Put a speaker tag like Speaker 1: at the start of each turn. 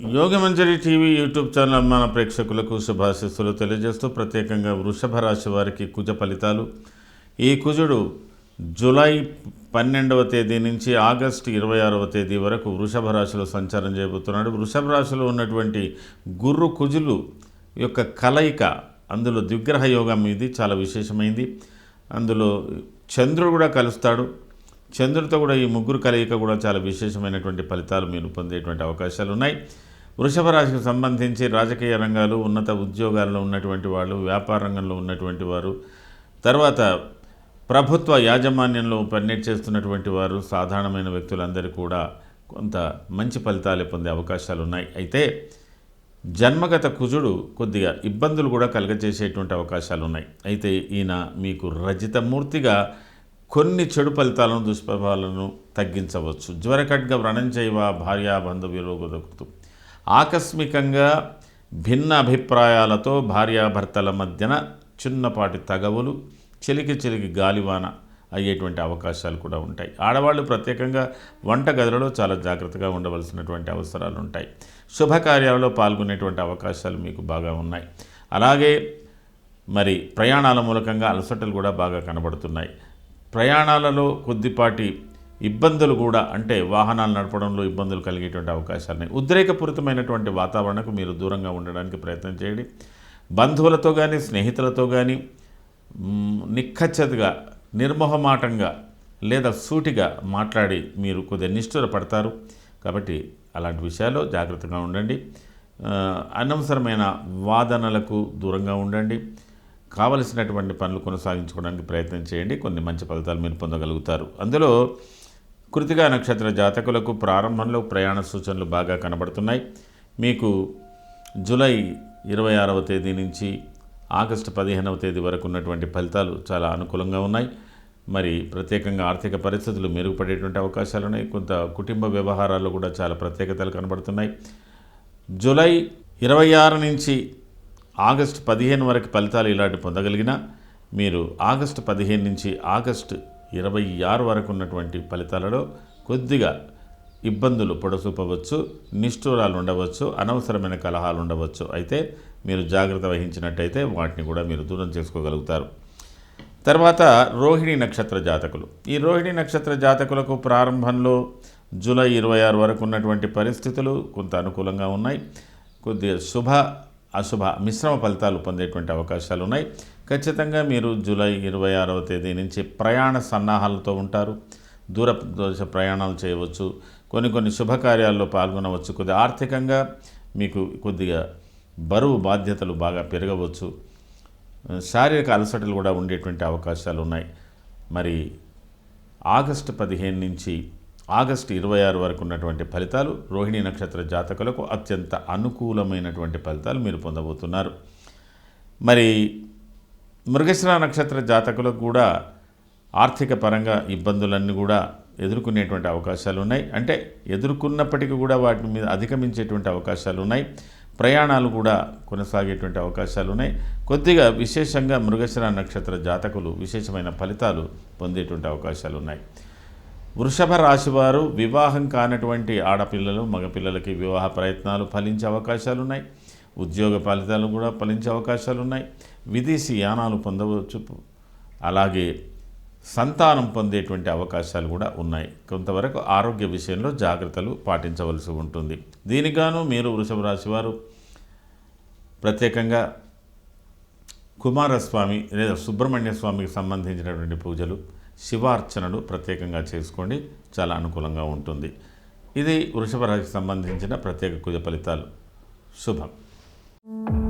Speaker 1: Yogamanjari TV YouTube channel మన ప్రేక్షకులకు శుభాశిస్సులు తెలియజేస్తూ ప్రత్యేకంగా వృషభ రాశి వారికి కుజ ఫలితాలు. ఈ కుజుడు జూలై పన్నెండవ తేదీ నుంచి ఆగస్టు ఇరవై ఆరవ తేదీ వరకు వృషభ రాశిలో సంచారం చేయబోతున్నాడు. వృషభ రాశిలో ఉన్నటువంటి గుర్రు కుజులు యొక్క కలయిక అందులో ద్విగ్రహ యోగం ఇది చాలా విశేషమైంది. అందులో చంద్రుడు కూడా కలుస్తాడు. చంద్రుడితో కూడా ఈ ముగ్గురు కలయిక కూడా చాలా విశేషమైనటువంటి ఫలితాలు మీరు పొందేటువంటి అవకాశాలు ఉన్నాయి వృషభ రాశికి సంబంధించి రాజకీయ రంగాలు ఉన్నత ఉద్యోగాల్లో ఉన్నటువంటి వాళ్ళు వ్యాపార రంగంలో ఉన్నటువంటి వారు తర్వాత ప్రభుత్వ యాజమాన్యంలో పనిచేస్తున్నటువంటి చేస్తున్నటువంటి వారు సాధారణమైన వ్యక్తులందరూ కూడా కొంత మంచి ఫలితాలు పొందే అవకాశాలు ఉన్నాయి. అయితే జన్మగత కుజుడు కొద్దిగా ఇబ్బందులు కూడా కలగజేసేటువంటి అవకాశాలు ఉన్నాయి. అయితే ఈయన మీకు రజితమూర్తిగా కొన్ని చెడు ఫలితాలను దుష్ప్రభావాలను తగ్గించవచ్చు. జ్వరకట్గా వ్రణం చేయవ భార్యా బంధువులు ఆకస్మికంగా భిన్న అభిప్రాయాలతో భార్యాభర్తల మధ్యన చిన్నపాటి తగవులు చిలికి చిలికి గాలివాన అయ్యేటువంటి అవకాశాలు కూడా ఉంటాయి. ఆడవాళ్ళు ప్రత్యేకంగా వంట గదిలో చాలా జాగ్రత్తగా ఉండవలసినటువంటి అవసరాలు ఉంటాయి. శుభకార్యాలలో పాల్గొనేటువంటి అవకాశాలు మీకు బాగా ఉన్నాయి. అలాగే మరి ప్రయాణాల మూలకంగా అలసటలు కూడా బాగా కనబడుతున్నాయి. ప్రయాణాలలో కొద్దిపాటి ఇబ్బందులు కూడా అంటే వాహనాలు నడపడంలో ఇబ్బందులు కలిగేటువంటి అవకాశాలు ఉన్నాయి. ఉద్రేకపూరితమైనటువంటి వాతావరణకు మీరు దూరంగా ఉండడానికి ప్రయత్నం చేయండి. బంధువులతో కానీ స్నేహితులతో కానీ నిక్కచ్చతగా నిర్మోహమాటంగా లేదా సూటిగా మాట్లాడి మీరు కొద్దిగా నిష్ఠుర పడతారు కాబట్టి అలాంటి విషయాల్లో జాగ్రత్తగా ఉండండి. అనవసరమైన వాదనలకు దూరంగా ఉండండి. కావలసినటువంటి పనులు కొనసాగించుకోవడానికి ప్రయత్నం చేయండి. కొన్ని మంచి ఫలితాలు మీరు పొందగలుగుతారు. అందులో కృతిగా నక్షత్ర జాతకులకు ప్రారంభంలో ప్రయాణ సూచనలు బాగా కనబడుతున్నాయి. మీకు జూలై ఇరవై ఆరవ తేదీ నుంచి ఆగస్టు పదిహేనవ తేదీ వరకు ఉన్నటువంటి ఫలితాలు చాలా అనుకూలంగా ఉన్నాయి. మరి ప్రత్యేకంగా ఆర్థిక పరిస్థితులు మెరుగుపడేటువంటి అవకాశాలు ఉన్నాయి. కొంత కుటుంబ వ్యవహారాల్లో కూడా చాలా ప్రత్యేకతలు కనబడుతున్నాయి. జూలై ఇరవై ఆరు నుంచి ఆగస్టు పదిహేను వరకు ఫలితాలు ఇలాంటి పొందగలిగిన మీరు ఆగస్టు పదిహేను నుంచి ఆగస్టు ఇరవై ఆరు వరకు ఉన్నటువంటి ఫలితాలలో కొద్దిగా ఇబ్బందులు పొడసూపవచ్చు నిష్ఠూరాలు ఉండవచ్చు అనవసరమైన కలహాలు ఉండవచ్చు. అయితే మీరు జాగ్రత్త వహించినట్టయితే వాటిని కూడా మీరు దూరం చేసుకోగలుగుతారు. తర్వాత రోహిణి నక్షత్ర జాతకులు. ఈ రోహిణి నక్షత్ర జాతకులకు ప్రారంభంలో జూలై ఇరవై ఆరు వరకు ఉన్నటువంటి పరిస్థితులు కొంత అనుకూలంగా ఉన్నాయి. కొద్దిగా శుభ అశుభ మిశ్రమ ఫలితాలు పొందేటువంటి అవకాశాలు ఉన్నాయి. ఖచ్చితంగా మీరు జూలై ఇరవై ఆరవ తేదీ నుంచి ప్రయాణ సన్నాహాలతో ఉంటారు. దూర దోష ప్రయాణాలు చేయవచ్చు. కొన్ని కొన్ని శుభకార్యాల్లో పాల్గొనవచ్చు. కొద్దిగా ఆర్థికంగా మీకు కొద్దిగా బరువు బాధ్యతలు బాగా పెరగవచ్చు. శారీరక అలసటలు కూడా ఉండేటువంటి అవకాశాలు ఉన్నాయి. మరి ఆగస్టు పదిహేను నుంచి ఆగస్టు ఇరవై ఆరు వరకు ఉన్నటువంటి ఫలితాలు రోహిణి నక్షత్ర జాతకులకు అత్యంత అనుకూలమైనటువంటి ఫలితాలు మీరు పొందబోతున్నారు. మరి మృగశిర నక్షత్ర జాతకులకు కూడా ఆర్థిక పరంగా ఇబ్బందులన్నీ కూడా ఎదుర్కొనేటువంటి అవకాశాలు ఉన్నాయి. అంటే ఎదుర్కొన్నప్పటికీ కూడా వాటి మీద అధిగమించేటువంటి అవకాశాలు ఉన్నాయి. ప్రయాణాలు కూడా కొనసాగేటువంటి అవకాశాలు ఉన్నాయి. కొద్దిగా విశేషంగా మృగశిర నక్షత్ర జాతకులు విశేషమైన ఫలితాలు పొందేటువంటి అవకాశాలు ఉన్నాయి. వృషభ రాశి వారు వివాహం కానటువంటి ఆడపిల్లలు మగపిల్లలకి వివాహ ప్రయత్నాలు ఫలించే అవకాశాలు ఉన్నాయి. ఉద్యోగ ఫలితాలు కూడా ఫలించే అవకాశాలు ఉన్నాయి విదేశీ యానాలు పొందవచ్చు. అలాగే సంతానం పొందేటువంటి అవకాశాలు కూడా ఉన్నాయి. కొంతవరకు ఆరోగ్య విషయంలో జాగ్రత్తలు పాటించవలసి ఉంటుంది. దీనిగాను మీరు వృషభ రాశి వారు ప్రత్యేకంగా కుమారస్వామి లేదా సుబ్రహ్మణ్య స్వామికి సంబంధించినటువంటి పూజలు శివార్చనలు ప్రత్యేకంగా చేసుకోండి. చాలా అనుకూలంగా ఉంటుంది. ఇది వృషభ రాశికి సంబంధించిన ప్రత్యేక కుజ ఫలితాలు. శుభం. Mm-hmm.